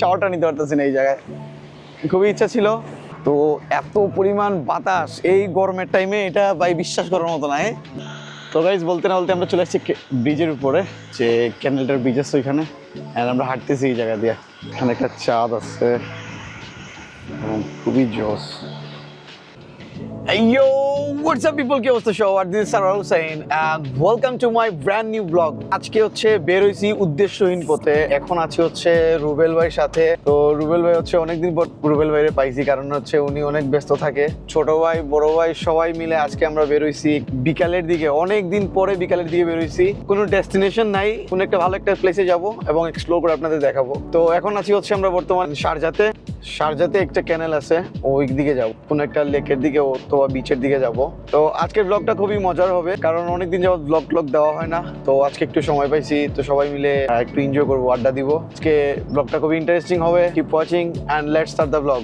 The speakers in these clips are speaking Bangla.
শাওয়ারটা নিতে পারতেছি না এই জায়গায়। খুবই ইচ্ছা ছিল। তো এত পরিমাণ বাতাস এই গরমের টাইমে এটা ভাই বিশ্বাস করার মতো নয় তো গাইজ বলতে না বলতে আমরা চলে আসছি ব্রিজের উপরে, যে ক্যানেলটার ব্রিজ আছে ওইখানে আমরা হাঁটতেছি এই জায়গা দিয়ে। এখানে একটা চাঁদ আছে। খুবই জোস Hey what's up, people? কি অবস্থা সবার? Is Sarah Hussain, and welcome to my brand new vlog. আজকে হচ্ছে বের হইছি উদ্দেশ্যহীন পথে। এখন আছি হচ্ছে রুবেল ভাইয়ের সাথে। তো রুবেল ভাই হচ্ছে অনেকদিন পর রুবেল ভাইরে পাইছি, কারণ হচ্ছে উনি অনেক ব্যস্ত থাকে। ছোট ভাই, বড় ভাই, সবাই মিলে আজকে আমরা বের হইছি বিকালের দিকে। অনেক দিন পরে বিকালের দিকে বের হইছি। কোনো ডেস্টিনেশন নাই, কোনো একটা ভালো একটা প্লেসে যাব এবং এক্সপ্লোর করে আপনাদের দেখাবো। তো এখন আছি হচ্ছে আমরা বর্তমান শারজাতে শারজাতে একটা ক্যানেল আছে ওই দিকে যাব। কোনো একটা লেকের দিকে অথবা বিচের দিকে যাব। তো আজকের ব্লগটা খুবই মজার হবে, কারণ অনেকদিন যাবত ব্লগ ব্লগ দেওয়া হয় না। তো আজকে একটু সময় পাইছি, তো সবাই মিলে একটু এনজয় করব, আড্ডা দিব। আজকে ব্লগটা খুবই ইন্টারেস্টিং হবে keep watching and let's start the blog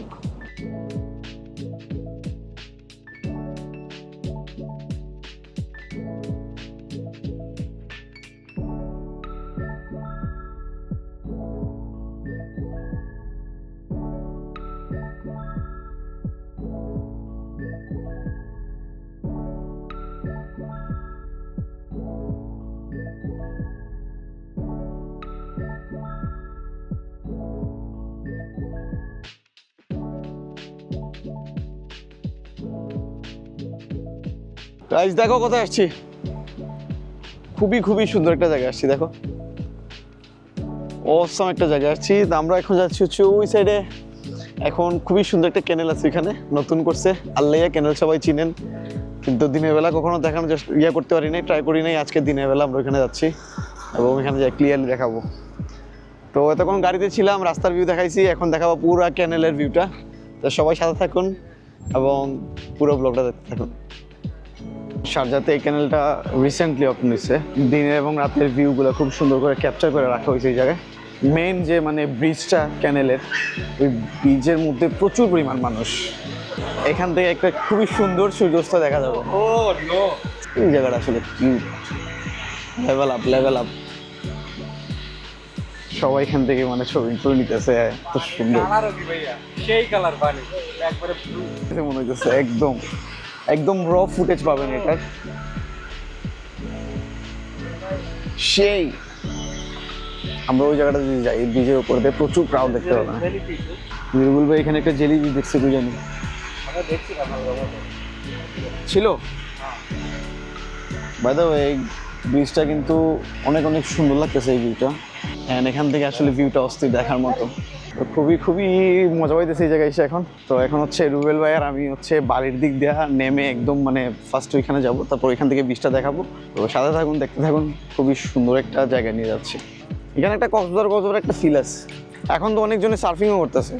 guys দেখো কোথায় আসছি। খুবই খুবই সুন্দর একটা জায়গা আসছি, দেখো। অসম একটা জায়গা আসছি। তো আমরা এখন যাচ্ছি হচ্ছে ওই সাইডে এখন খুবই সুন্দর একটা ক্যানেল আছে এখানে, নতুন করছে। আল্লাইয়া ক্যানেল সবাই চিনেন। কিন্তু দিনের বেলা কখনো দেখানো চেষ্টা ইয়ে করতে পারি নাই ট্রাই করি নাই। আজকে দিনের বেলা আমরা ওখানে যাচ্ছি এবং এখানে যাই ক্লিয়ারলি দেখাবো। তো এতক্ষণ গাড়িতে ছিলাম, রাস্তার ভিউ দেখাইছি, এখন দেখাবো পুরো ক্যানেলের ভিউটা তো সবাই সাথে থাকুন এবং পুরো ব্লগটা দেখতে থাকুন। শারজাতে এই ক্যানেলটা রিসেন্টলি ওপেন হয়েছে। দিনের এবং রাতের ভিউগুলো খুব সুন্দর করে ক্যাপচার করে রাখা হয়েছে এই জায়গায়। মেন যে মানে ব্রিজটা ক্যানেলের ওই ব্রিজের মধ্যে প্রচুর পরিমাণ মানুষ। এখান থেকে একটা খুবই সুন্দর সূর্যাস্ত দেখা যাবে। এই জায়গাটা আসলে লেভেল আপ লেভেল আপ সবাই এখান থেকে মানে ছবি তুলে নিতেছে এত সুন্দর। সেই কালার পানি একবারে মনে হচ্ছে একদম একদম র ফুটেজ পাবেন এটার সেই, আমরা ওই জায়গাটা যদি যাই ব্রিজের উপর দিয়ে প্রচুর ক্রাউড দেখতে পাবেন নির্মল ভাই এখানে একটা জেলি দেখছি তুই জানি ছিল বাই দ্য এই ব্রিজটা কিন্তু অনেক অনেক সুন্দর লাগতেছে এই ভিউটা অ্যান্ড এখান থেকে আসলে ভিউটা অস্থির দেখার মতো। তো খুবই খুবই মজা পাইতেছে এই জায়গায় এসে এখন। তো এখন হচ্ছে রুবেল ভাই আর আমি হচ্ছে বাড়ির দিক দিয়ে নেমে একদম মানে ফার্স্ট ওইখানে যাব, তারপর ওইখান থেকে বীজটা দেখাবো। তো সাথে থাকুন, দেখতে থাকুন, খুবই সুন্দর একটা জায়গায় নিয়ে যাচ্ছে। এখানে একটা কক্সবাজার কক্সবাজার একটা ফিল আছে। এখন তো অনেকজনে সার্ফিংও করতেছে।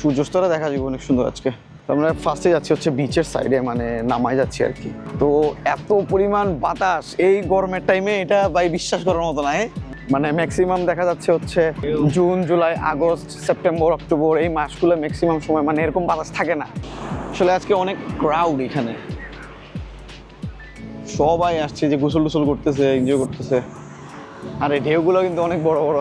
সূর্যাস্তটা দেখা যাবে অনেক সুন্দর আজকে। আমরা ফার্স্টে যাচ্ছি হচ্ছে বিচের সাইডে মানে নামায় যাচ্ছি আর কি। তো এত পরিমাণ বাতাস, এই গরমের টাইমে এটা ভাই বিশ্বাস করার মতো নয় মানে ম্যাক্সিমাম দেখা যাচ্ছে হচ্ছে June July August September October এই মাসগুলো ম্যাক্সিমাম সময় মানে এরকম বাতাস থাকে না। আসলে আজকে অনেক ক্রাউড এখানে। সবাই আসছে যে গোসল টুসল করতেছে এনজয় করতেছে। আর এই ঢেউগুলো কিন্তু অনেক বড় বড়।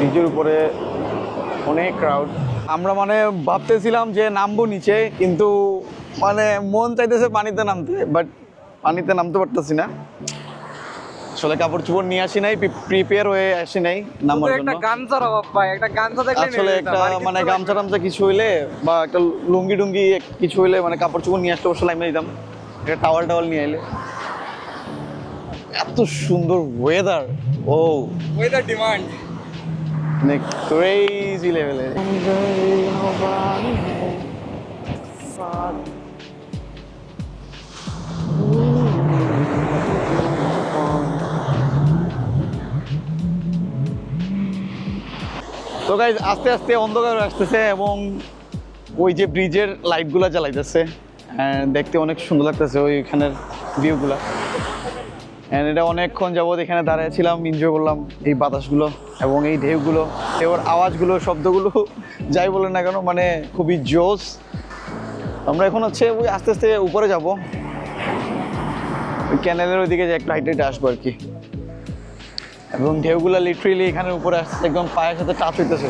ব্রিজের উপরে অনেক ক্রাউড আমরা মানে ভাবতেছিলাম যে নামবো নিচে কিন্তু মানে মন চাইতেছে পানিতে নামতে বাট পানিতে নামতে পারতেছি না। আসলে কাপড় চোপড় নিয়ে আসি নাই প্রিপেয়ার হয়ে আসি নাই নামার জন্য। একটা গামছার অভাব ভাই একটা গামছা দেখলে আসলে একটা মানে গামছা টামছা কিছু হইলে বা একটা লুঙ্গি টুঙ্গি কিছু হইলে মানে কাপড় চোপড় নিয়ে আসলে অবশ্য লাইমে দিতাম। একটা টাওয়াল টাওয়াল নিয়ে এলে এত সুন্দর ওয়েদার ও। ওয়েদার ডিমান্ড মানে ক্রেজি লেভেলে তো গাইজ আস্তে আস্তে অন্ধকার হয়ে আসতেছে এবং ওই যে ব্রিজের লাইটগুলো জ্বালাইতেছে। দেখতে অনেক সুন্দর লাগতেছে ওইখানের ভিউগুলা অ্যান্ড এটা অনেকক্ষণ যাবত এখানে দাঁড়িয়েছিলাম এনজয় করলাম এই বাতাসগুলো এবং এই ঢেউগুলো। ঢেউর আওয়াজগুলো, শব্দগুলো, যাই বলেন না কেন মানে খুবই জোস আমরা এখন হচ্ছে ওই আস্তে আস্তে উপরে যাব। ওই ক্যানেলের ওইদিকে যে একটু হাইটে আসব আর কি। এবং ঢেউগুলো লিটারেলি এখানে উপরে আসছে একদম পায়ের সাথে টাচ হইতেছে।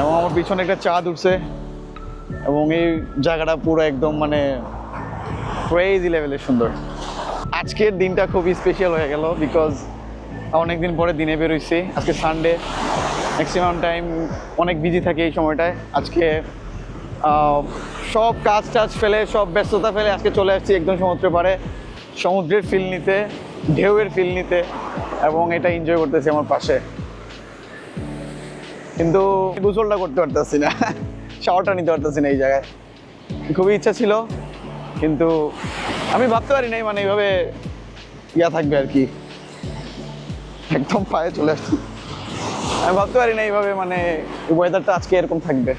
এবং আমার পিছনে একটা চাঁদ উঠছে। এবং এই জায়গাটা পুরো একদম মানে ক্রেজি লেভেলের সুন্দর। আজকের দিনটা খুবই স্পেশাল হয়ে গেল বিকজ অনেকদিন পরে দিনে বেরোইছি আজকে সানডে ম্যাক্সিমাম টাইম অনেক বিজি থাকে এই সময়টায়। আজকে সব কাজ টাজ ফেলে, সব ব্যস্ততা ফেলে আজকে চলে আসছি একদম সমুদ্রের পাড়ে। সমুদ্রের ফিল নিতে, ঢেউয়ের ফিল নিতে এবং এটা এনজয় করতেছি আমার পাশে। কিন্তু গোসলটা করতে পারতেছি না। শাওয়ারটা নিতে পারতেছি না এই জায়গায়। খুবই ইচ্ছা ছিল, কিন্তু আমি ভাবতে পারি নাই মানে এইভাবে ইয়া থাকবে আর কি। একদম পায়ে চলে আসছি। আমি ভাবতে পারি না এইভাবে মানে ওয়েদারটা আজকে এরকম থাকবে।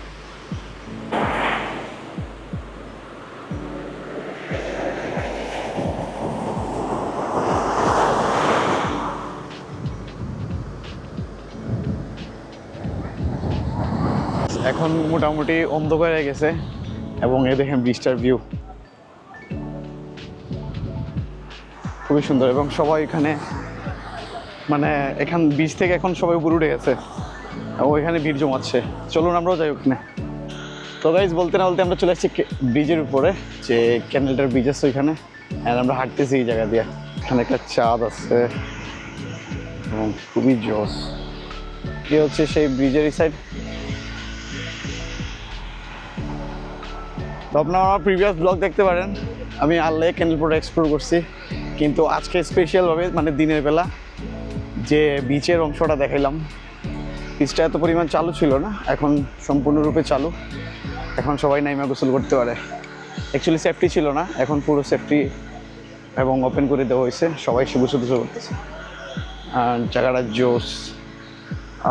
এখন মোটামুটি অন্ধকার হয়ে গেছে, এবং এ দেখেন ব্রিজটার ভিউ খুবই সুন্দর এবং সবাই এখানে মানে এখান বীজ থেকে এখন সবাই উপরে উঠে গেছে। ওইখানে ভিড় জমাচ্ছে। চলুন আমরাও যাই ওখানে। তো গাইজ বলতে না বলতে আমরা চলে আসছি ব্রিজের উপরে, যে ক্যানেলটার ব্রিজ আছে ওইখানে। আর আমরা হাঁটতেছি এই জায়গা দিয়ে। এখানে একটা চাঁদ আছে। এবং খুবই জস কি হচ্ছে সেই ব্রিজের সাইড তো আপনারা আমার প্রিভিয়াস ব্লগ দেখতে পারেন। আমি আল্লে ক্যান্ডেলপোর্ট এক্সপ্লোর করছি। কিন্তু আজকে স্পেশালভাবে মানে দিনের বেলা যে বিচের অংশটা দেখাইলাম বিচটা এত পরিমাণ চালু ছিল না, এখন সম্পূর্ণরূপে চালু। এখন সবাই নাইমা গোসল করতে পারে। অ্যাকচুয়ালি সেফটি ছিল না, এখন পুরো সেফটি এবং ওপেন করে দেওয়া হয়েছে। সবাই সে গোসল গোসল করতেছে। আর জায়গাটা জোস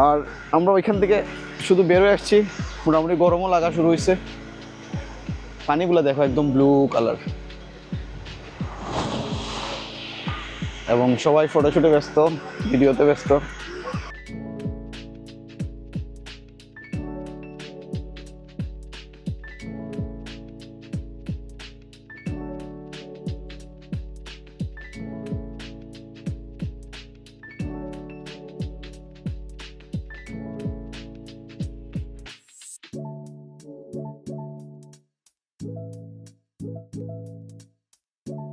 আর আমরা ওইখান থেকে শুধু বেরোয় আসছি। মোটামুটি গরমও লাগা শুরু হয়েছে। পানিগুলো দেখো একদম ব্লু কালার এবং সবাই ফটোশুটে ব্যস্ত ভিডিওতে ব্যস্ত।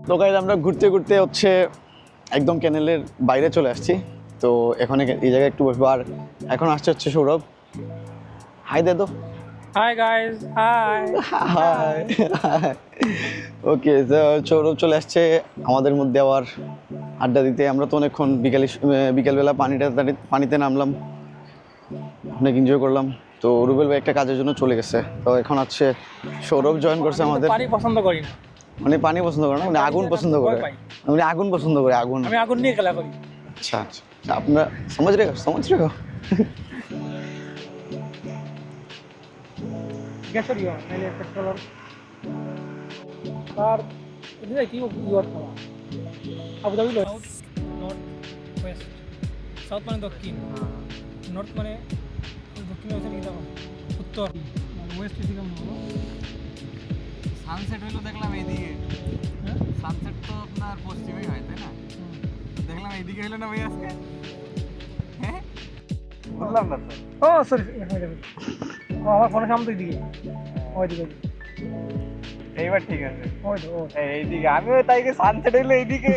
তো গাইজ আমরা ঘুরতে ঘুরতে হচ্ছে একদম ক্যানেলের বাইরে চলে আসছি। তো এখন এই জায়গায় একটু বসবো। আর এখন আসছে হচ্ছে সৌরভ। হাই দে তো hi guys hi hi okay Sourav চলে আসছে আমাদের মধ্যে আবার আড্ডা দিতে। আমরা তো অনেকক্ষণ বিকালে বিকালবেলা পানিটা পানিতে নামলাম। অনেক এনজয় করলাম। তো রুবেল ভাই একটা কাজের জন্য চলে গেছে। তো এখন হচ্ছে সৌরভ জয়েন করছে আমাদের। পানি পছন্দ করি না। মানে পানি পছন্দ করে না মানে আগুন পছন্দ করে। মানে আগুন পছন্দ করে আগুন। আমি আগুন নিয়ে খেলা করি। আচ্ছা আচ্ছা। আপনার সমাজ রেখা সমাজ রেখা। গ্যাসের কি ইউর ওয়েস্ট মানে দক্ষিণ। হ্যাঁ। নর্থ মানে দক্ষিণ ওয়েস্টের মানে দিকে উত্তর সানসেট হইল দেখলাম এইদিকে। হ্যাঁ সানসেট তো আপনার পশ্চিমেই হয় তাই না? দেখলাম এইদিকে হইল না ভাই আজকে? হ্যাঁ? বুঝলাম না ও সরি ও আমার ফোনের সামনে দিকে ওই দিকে এইবার ঠিক আছে। ওই তো ও। এইদিকে আমিও তাই সানসেট হইল এইদিকে।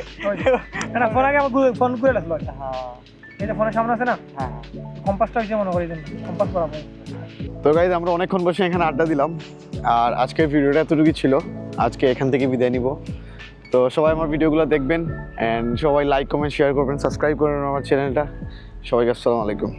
না ফোন আগে আমার ফোন করে রাখল। হ্যাঁ। এই যে ফোনের সামনে আছে না? হ্যাঁ কম্পাসটা হয়েছে মনে করি কম্পাস করাবো তো গাইজ আমরা অনেকক্ষণ বসে এখানে আড্ডা দিলাম। আর আজকের ভিডিওটা এতটুকুই ছিল। আজকে এখান থেকে বিদায় নিব। তো সবাই আমার ভিডিওগুলো দেখবেন অ্যান্ড সবাই লাইক কমেন্ট শেয়ার করবেন সাবস্ক্রাইব করবেন আমার চ্যানেলটা সবাইকে আসসালামু আলাইকুম।